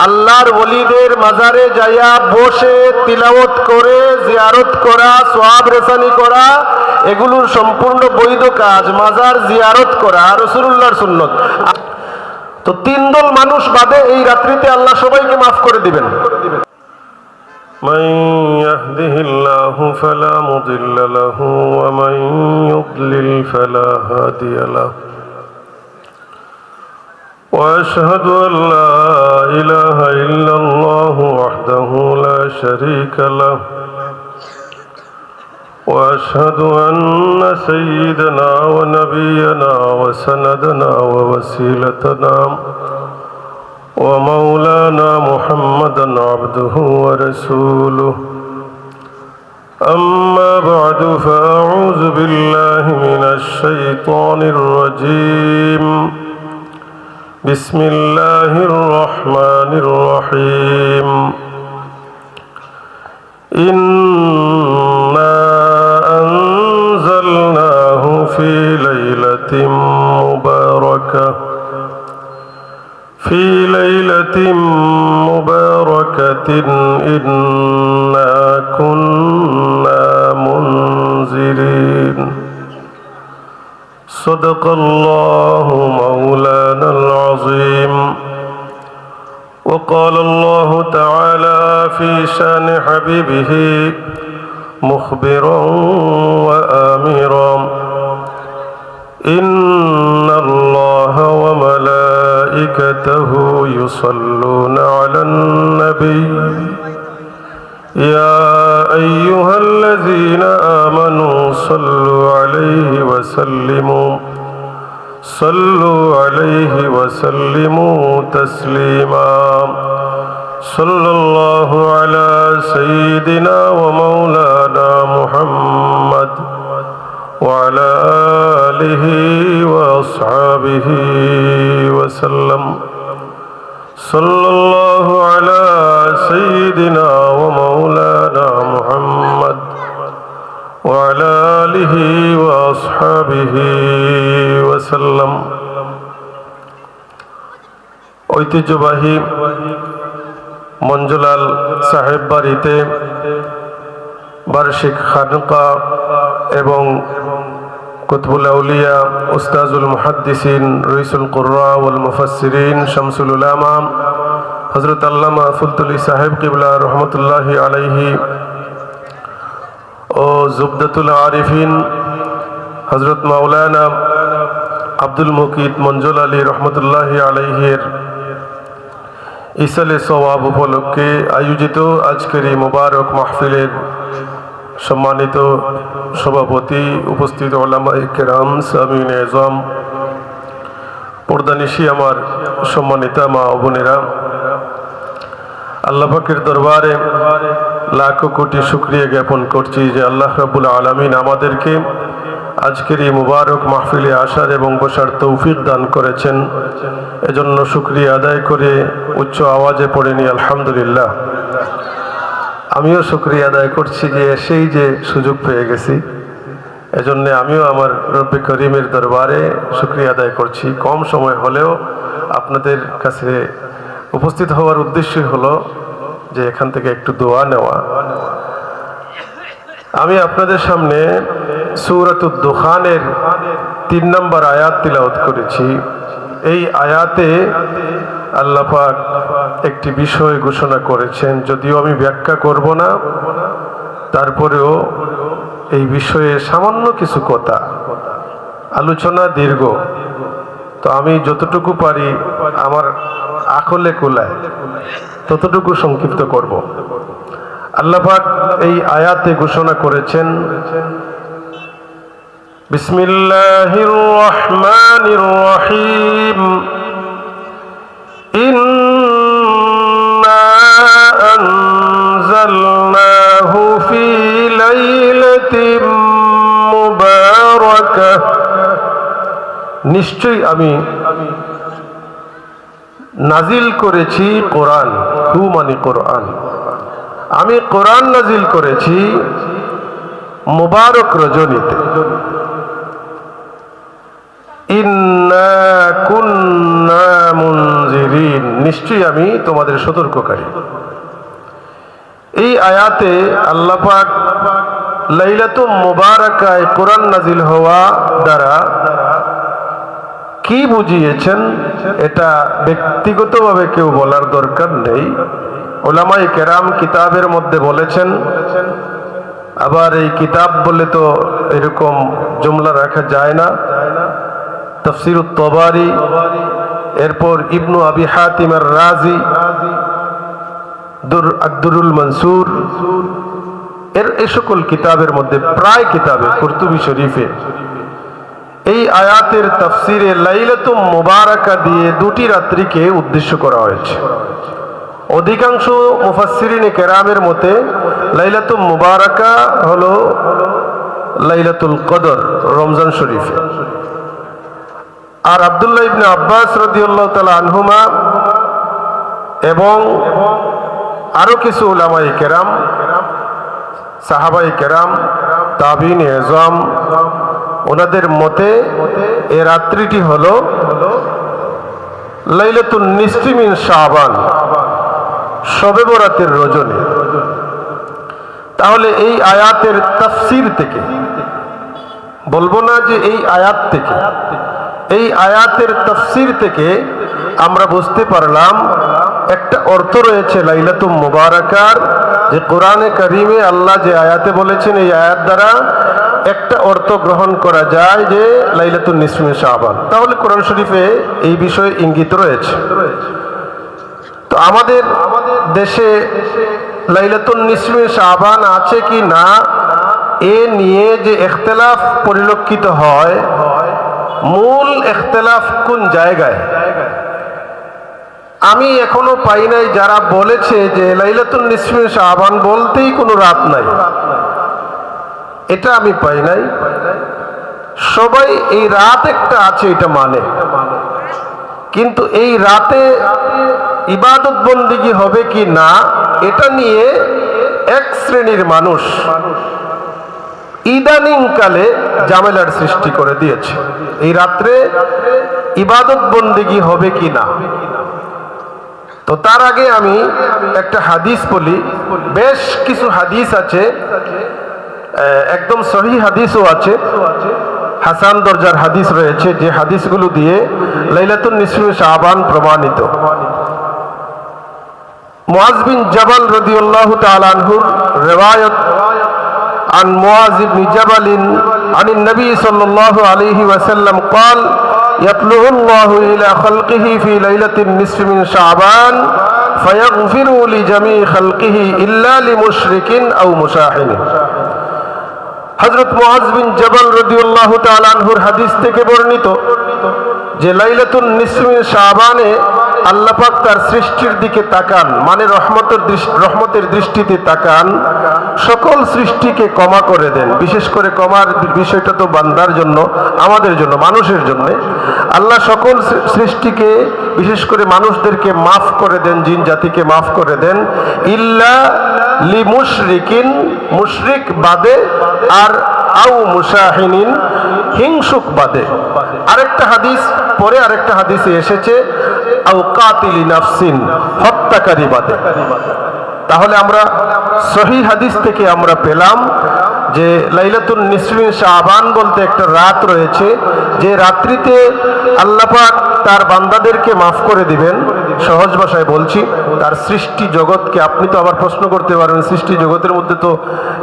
আল্লাহর ওলিদের মাজারে যাইয়া বসে তিলাওয়াত করে জিয়ারত করা সোয়াব রেসানি করা এগুলোর সম্পূর্ণ বৈধ কাজ মাজার জিয়ারত করা রসুল্লাহর সুন্নত তো তিন দল মানুষ বাদে এই রাত্রিতে আল্লাহ সবাইকে মাফ করে দিবেন من يهده الله فلا مضل له ومن يضلل فلا هادي له وأشهد أن لا إله إلا الله وحده لا شريك له. وأشهد أن سيدنا ونبينا وسندنا ووسيلتنا ومولانا محمدا عبده ورسوله. أما بعد فأعوذ بالله من الشيطان الرجيم. بسم الله الرحمن الرحيم. إنا أنزلناه في ليلة مباركة. في ليلة مباركة إنا كنا منذرين صدق الله مولانا العظيم. وقال الله تعالى في شأن حبيبه مخبرا وآمرا. إن الله وملائكته يصلون على النبي. يا أيها الذين آمنوا صلوا عليه وسلموا. صلوا عليه وسلموا تسليما. صلى الله على سيدنا ومولانا محمد وعلى آله وأصحابه وسلم. صلى الله وأصحابه وسلم ঐতিহ্যবাহী মঞ্জুলাল সাহেব বাড়িতে বার্ষিক খানকা এবং কুতবুল আউলিয়া উস্তাজুল মুহাদ্দিসিন রইসুল কুর্রা ওয়াল মুফাসসিরিন শামসুল উলামা হযরত আল্লামা ফুলতুলি সাহেব কিবলা রহমতুল্লাহি আলাইহি ও জুবদাতুল আরিফিন হযরত মাওলানা আব্দুল মুকিদ মঞ্জুল আলী রহমতুল্লাহি আলাইহির ইসালে সওয়াব উপলক্ষে আয়োজিত আজকের এই মোবারক মাহফিলের সম্মানিত সভাপতি উপস্থিত ওলামা কেরাম সামিন এজম, পর্দানিশি আমার সম্মানিতা মা বোনেরা, আল্লাহ পাকের দরবারে লাখো কোটি শুক্রিয়া জ্ঞাপন করছি যে আল্লাহ রাবুল আলমিন আমাদেরকে আজকের এই মুবারক মাহফিলে আসার এবং বসার তৌফিক দান করেছেন। এজন্য শুক্রিয়া আদায় করে উচ্চ আওয়াজে পড়েনি আলহামদুলিল্লাহ। আমিও শুক্রিয়া আদায় করছি যে এসেই যে সুযোগ পেয়ে গেছি। এজন্য আমিও আমার রব্বি করিমের দরবারে শুক্রিয়া আদায় করছি। কম সময় হলেও আপনাদের কাছে উপস্থিত হওয়ার উদ্দেশ্যই হলো যে এখান থেকে একটু দোয়া নেওয়া। আমি আপনাদের সামনে সৌরাতুদ দোকানের তিন নম্বর আয়াত তিলাওত করেছি। এই আয়াতে আল্লাপাক একটি বিষয় ঘোষণা করেছেন, যদিও আমি ব্যাখ্যা করব না, তারপরেও এই বিষয়ে সামান্য কিছু কথা। আলোচনা দীর্ঘ। তো আমি যতটুকু পারি আমার আকলে কুলায় ততটুকু সংক্ষিপ্ত করব। আল্লাপাক এই আয়াতে ঘোষণা করেছেন বিসমিল্লাহির রহমানির রহিম إنا أنزلناه في ليلة مباركة নিশ্চয়ই আমি নাজিল করেছি কোরআন হু মানে কোরআন আমি কোরআন নাজিল করেছি মুবারক রজনীতে নিশ্চয়ই আমি তোমাদের সতর্ককারী। এই আয়াতে আল্লাহ পাক মোবারকায় কোরআন নাজিল হওয়া দ্বারা কি বুঝিয়েছেন? এটা ব্যক্তিগতভাবে কেউ বলার দরকার নেই। ওলামাই কেরাম কিতাবের মধ্যে বলেছেন, আবার এই কিতাব বলে তো এরকম জুমলা রাখা যায় না। তফসির তবারি এরপর ইবনু আবি হাতিমার রাজি দুর আব্দুরুল মনসুর, এর এই সকল কিতাবের মধ্যে প্রায় কিতাবে কুরতুবি শরীফে। এই আয়াতের তফসিরে লাইলাতুম মুবারাকা দিয়ে দুটি রাত্রিকে উদ্দেশ্য করা হয়েছে। অধিকাংশ মুফাসসিরিনে কেরামের মতে লাইলাতুম মুবারাকা হলো লাইলাতুল কদর, রমজান শরীফে। আর আব্দুল্লাহ ইবনে আব্বাস রাদিয়াল্লাহু তালা আনহুমা এবং আরও কিছু উলামাই কেরাম সাহাবাই কেরাম তাবিন এজম, ওনাদের মতে এ রাত্রিটি হলো লাইলাতুন নিসফিমিন শাবান, শবে বরাতের রজনী। তাহলে এই আয়াতের তাফসির থেকে, বলব না যে এই আয়াত থেকে এই আয়াতের তফসির থেকে আমরা বুঝতে পারলাম, একটা অর্থ রয়েছে লাইলাতুম মুবারাকার, যে কোরআনে করিমে আল্লাহ যে আয়াতে বলেছেন, এই আয়াত দ্বারা একটা অর্থ গ্রহণ করা যায় যে লাইলাতুন নিসমে শাহবান তাহলে কোরআন শরীফে এই বিষয়ে ইঙ্গিত রয়েছে। তো আমাদের দেশে লাইলাতুন নিসমে শাহবান আছে কি না, এ নিয়ে যে এখতলাফ পরিলক্ষিত হয় মূল এখতলাফ কোন জায়গায়? আমি এখনও পাই নাই, যারা বলেছে যে লাইলাতুল নিসমে শাহবান বলতেই কোনো রাত নাই। এটা আমি পাই নাই। সবাই এই রাত একটা আছে, এটা মানে। কিন্তু এই রাতে ইবাদত বন্দিগি হবে কি না, এটা নিয়ে এক শ্রেণির মানুষ ইদানিং কালে জামেলার সৃষ্টি করে দিয়েছে। এই রাত্রে ইবাদত বন্দিগি হবে কি না তো তার আগে আমি একটা হাদিস বলি। বেশ কিছু হাদিস আছে একদম সহি হাদিসও আছে। হাসান দরজার হাদিস রয়েছে, যে হাদিসগুলো দিয়ে লাইলাতুন নিসমে শাহবান প্রমাণিত। মুআজ বিন জাবাল তালানহুর তাআলা আনহুর রিওয়ায়াত عن معاذ بن جبل عن النبي صلى الله عليه وسلم قال يطلع الله إلى خلقه في ليلة النصف من شعبان فيغفر لجميع خلقه إلا لمشرك أو مشاحن হজরত মুআজ বিন জবাল রাদিয়াল্লাহু তাআলা আনহুর হাদিস থেকে বর্ণিত যে লাইলাতুন নিসমিন শাবানে আল্লাহ পাক তার সৃষ্টির দিকে তাকান মানে রহমতের রহমতের দৃষ্টিতে তাকান, সকল সৃষ্টিকে ক্ষমা করে দেন। বিশেষ করে ক্ষমার বিষয়টা তো বান্দার জন্য, আমাদের জন্য, মানুষের জন্য। আল্লাহ সকল সৃষ্টিকে, বিশেষ করে মানুষদেরকে মাফ করে দেন, জিন জাতিকে মাফ করে দেন। ইল্লা লি মুশরিকিন মুশরিক বাদে, আর আউ মুসাহিনিন হিংসুক বাদে। আরেকটা হাদিস, পরে আরেকটা হাদিসে এসেছে আউ কাতিলি নাফসিন হত্যাকারী বাদে। তাহলে আমরা সহি হাদিস থেকে আমরা পেলাম যে লাইলাতুন নিসমিন শাহবান বলতে একটা রাত রয়েছে, যে রাত্রিতে আল্লাপাক তার বান্দাদেরকে মাফ করে দিবেন। সহজ ভাষায় বলছি, তার সৃষ্টি জগৎকে আপনি তো আবার প্রশ্ন করতে পারেন, সৃষ্টি জগতের মধ্যে তো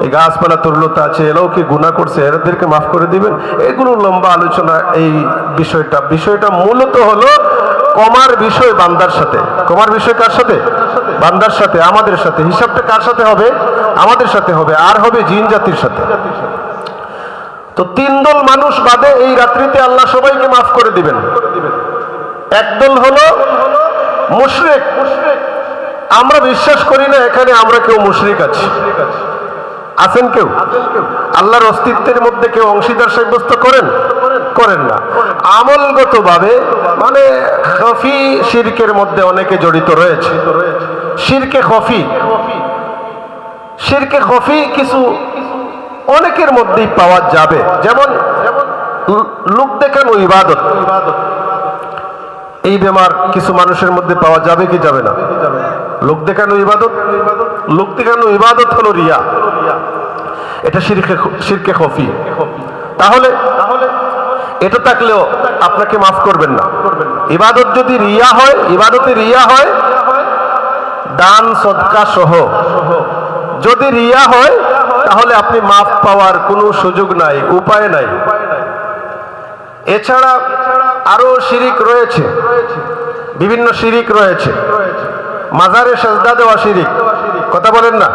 এই গাছপালা, তরলতা আছে, এরাও কি গুণা করছে, এরাদেরকে মাফ করে দিবেন? এগুলো লম্বা আলোচনা, এই বিষয়টা। বিষয়টা মূলত হলো কমার বিষয় বান্দার সাথে। কমার বিষয় কার সাথে? বান্দার সাথে, আমাদের সাথে। হিসাবটা কার সাথে হবে? আমাদের সাথে হবে, আর হবে জিন জাতির সাথে। তো তিন দল মানুষ বাদে এই রাত্রিতে আল্লাহ সবাইকে মাফ করে দিবেন। একদল হলো মুশরিক। আমরা বিশ্বাস করি না এখানে আমরা কেউ মুশরিক আছি। আছেন কেউ? আল্লাহর অস্তিত্বের মধ্যে কেউ অংশীদার সাব্যস্ত করেন? করেন না। আমলগত ভাবে মানে খফি শিরকের মধ্যে অনেকে জড়িত রয়েছে। শিরকে খফি। শিরকে খফি কিছু অনেকের মধ্যেই পাওয়া যাবে। যেমন লোক দেখানো ইবাদত। এই বেমার কিছু মানুষের মধ্যে পাওয়া যাবে কি যাবে না? লোক দেখানো ইবাদত। লোক দেখানো ইবাদত হলো রিয়া। এটা শিরকে শিরকে খফি। তাহলে এটা থাকলেও আপনাকে মাফ করবেন না। ইবাদত যদি রিয়া হয়, ইবাদতে রিয়া হয়, দান, সদকা সহ। যদি রিয়া হয় তাহলে আপনি মাফ পাওয়ার কোনো সুযোগ নাই, উপায় নাই। এছাড়া আরও শিরিক রয়েছে, বিভিন্ন শিরিক রয়েছে। মাজারে সেজদা দেওয়া শিরিক, কথা বলেন না।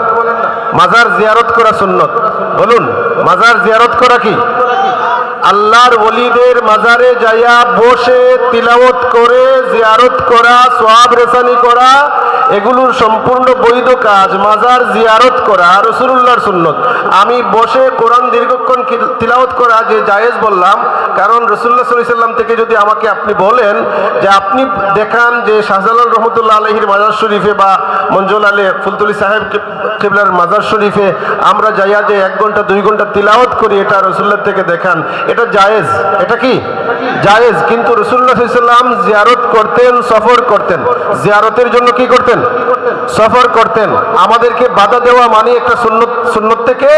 মাজার জিয়ারত করা সুন্নত, বলুন, মাজার জিয়ারত করা কি? আল্লাহর ওলিদের মাজারে যাইয়া বসে তিলাওত করে, জিয়ারত করা সোয়াব রেসানি করা এগুলোর সম্পূর্ণ বৈধ কাজ, মাজার জিয়ারত করা রসুল্লাহর সুন্নত। আমি বসে কোরআন দীর্ঘক্ষণ তিলাওয়াত করা যে জায়েজ বললাম, কারণ রসুল্লাহ সাল্লাম থেকে যদি আমাকে আপনি বলেন যে আপনি দেখান যে শাহজালাল রহমতুল্লাহ আলহির মাজার শরীফে বা মঞ্জুল আলী ফুলতুলি সাহেব কিবলার মাজার শরীফে আমরা যাইয়া যে এক ঘণ্টা, দুই ঘণ্টা তিলাওয়াত করি, এটা রসুল্লাহ থেকে দেখান। এটা জায়েজ? এটা কি? জায়েজ। কিন্তু রসুল্লাহ সাল্লাম জিয়ারত করতেন, সফর করতেন। জিয়ারতের জন্য কি করতেন? সফর করতেন। আমাদেরকে বাধা দেওয়া মানে একটা সুন্নত সুন্নত থেকে,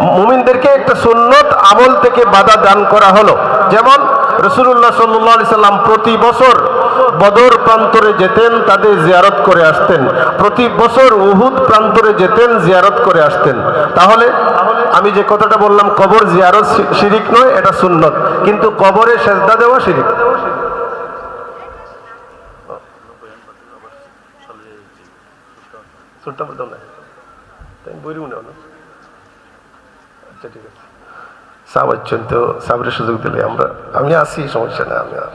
মুমিনদেরকে একটা সুন্নত আমল থেকে বাধা দান করা হলো। যেমন রসুল্লাহ সাল্লি সাল্লাম প্রতি বছর বদর প্রান্তরে যেতেন, তাদের জিয়ারত করে আসতেন। প্রতি বছর উহুদ প্রান্তরে যেতেন, জিয়ারত করে আসতেন। তাহলে আমি যে কথাটা বললাম, কবর জিয়ারত শিরিক নয়, এটা সুন্নত। কিন্তু কবরে সেজদা দেওয়া শিরিক। শুনতাম বলতো না আমি বইরি মনে হলো আচ্ছা ঠিক আছে। সাব তো সাবরের সুযোগ দিলে আমরা আমি আসি সমস্যা না আমি আর